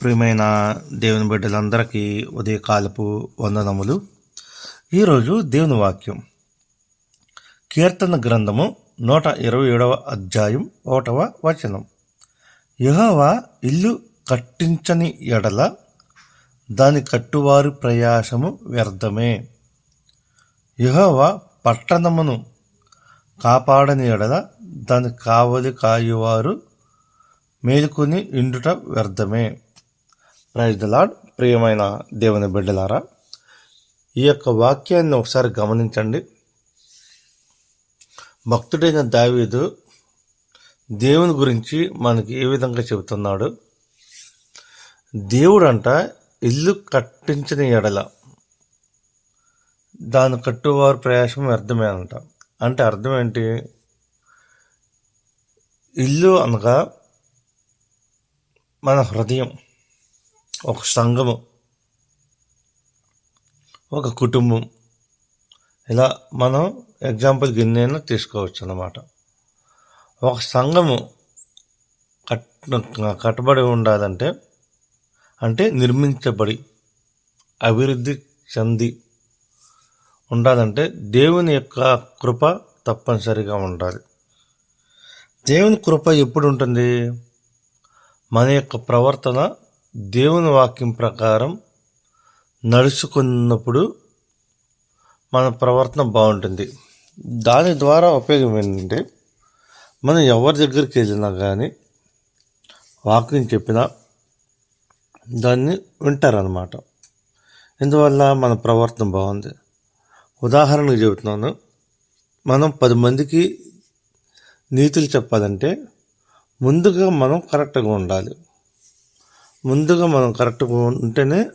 ప్రియమైన దేవుని బిడ్డలందరికీ ఉదయకాలపు వందనములు. ఈరోజు దేవుని వాక్యం. కీర్తన గ్రంథము నూట ఇరవై ఏడవ అధ్యాయం ఒకటవ వచనం. యెహోవా ఇల్లు కట్టించని ఎడల దాని కట్టువారి ప్రయాసము వ్యర్థమే. యెహోవా పట్టణమును కాపాడని ఎడల దాని కావలి కాయువారు మేలుకొని ఇండుట వ్యర్థమే. ప్రైజ్ ద ప్రియమైన దేవుని బిడ్డలారా ఈ యొక్క వాక్యాన్ని ఒకసారి గమనించండి. భక్తుడైన దావీదు దేవుని గురించి మనకి ఏ విధంగా చెబుతున్నాడు? దేవుడంట ఇల్లు కట్టించిన ఎడల దాని కట్టువారు ప్రయాసం వ్యర్థమే అంట. అంటే అర్థం ఏంటి? ఇల్లు అనగా మన హృదయం ఒక సంఘము ఒక కుటుంబం. ఇలా మనం ఎగ్జాంపుల్ గిన్నెను తీసుకోవచ్చు అన్నమాట ఒక సంఘము కట్ కట్టబడి ఉండాలంటే అంటే నిర్మించబడి అభివృద్ధి చెంది ఉండాలంటే దేవుని యొక్క కృప తప్పనిసరిగా ఉండాలి. దేవుని కృప ఎప్పుడు ఉంటుంది? మన యొక్క ప్రవర్తన దేవుని వాక్యం ప్రకారం నడుచుకున్నప్పుడు మన ప్రవర్తన బాగుంటుంది. దాని ద్వారా ఉపయోగం ఏంటంటే మనం ఎవరి దగ్గరికి వెళ్ళినా కానీ వాక్యం చెప్పినా దాన్ని వింటారనమాట ఇందువల్ల మన ప్రవర్తన బాగుంది? ఉదాహరణకు చెబుతున్నాను. మనం పది మందికి నీతులు చెప్పాలంటే ముందుగా మనం కరెక్ట్గా ఉండాలి. ముందుగా మనం కరెక్ట్గా ఉంటేనే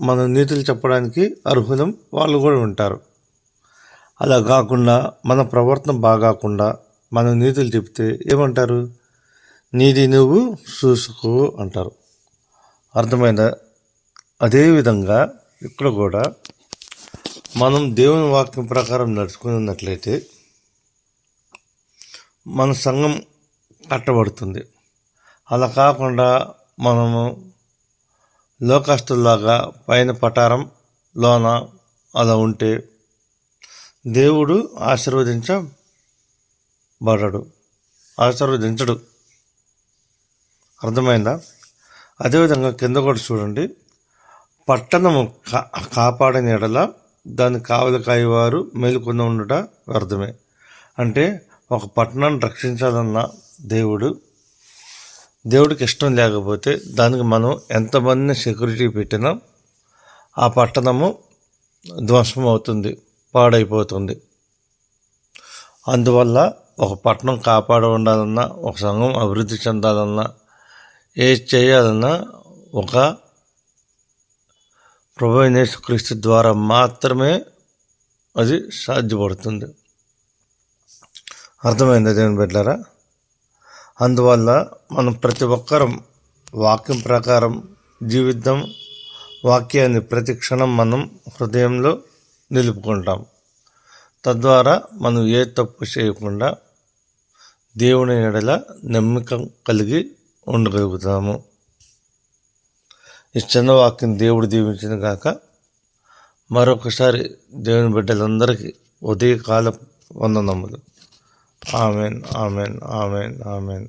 మనం నీతులు చెప్పడానికి అర్హులం వాళ్ళు కూడా ఉంటారు. అలా కాకుండా మన ప్రవర్తన బాగాకుండా మనం నీతులు చెప్తే ఏమంటారు? నీది నువ్వు చూసుకో అంటారు. అర్థమైందా? అదేవిధంగా ఇక్కడ కూడా మనం దేవుని వాక్యం ప్రకారం నడుచుకున్నట్లయితే మన సంఘం కట్టబడుతుంది. అలా కాకుండా మనము లోకస్తుల్లాగా పైన పటారం లోన అలా ఉంటే దేవుడు ఆశీర్వదించబడడు. ఆశీర్వదించడు. అర్థమైందా? అదేవిధంగా కింద కూడా చూడండి. పట్టణము కా కాపాడని ఎడల దాన్ని కావలికాయి వారు మేలుకొని ఉండట వ్యర్థమే. అంటే ఒక పట్టణాన్ని రక్షించాలన్న దేవుడు దేవుడికి ఇష్టం లేకపోతే దానికి మనం ఎంతమందిని సెక్యూరిటీ పెట్టినా ఆ పట్టణము ధ్వంసం అవుతుంది పాడైపోతుంది. అందువల్ల ఒక పట్టణం కాపాడ ఉండాలన్నా ఒక సంఘం అభివృద్ధి చెందాలన్నా ఏది చేయాలన్నా ఒక ప్రభు క్రీస్తు ద్వారా మాత్రమే అది సాధ్యపడుతుంది. అర్థమైంది దేవుని బిడ్డారా అందువల్ల మనం ప్రతి ఒక్కరం వాక్యం ప్రకారం జీవిద్దాం వాక్యాన్ని ప్రతి క్షణం మనం హృదయంలో నిలుపుకుంటాం. తద్వారా మనం ఏ తప్పు చేయకుండా దేవుని ఎడల నమ్మకం కలిగి ఉండగలుగుతాము. ఈ చిన్న వాక్యం దేవుడు దీవించిన కాక మరొకసారి దేవుని బిడ్డలందరికీ ఉదయకాల వందనములు ఆమెన్ ఆమెన్ ఆమెన్ ఆమెన్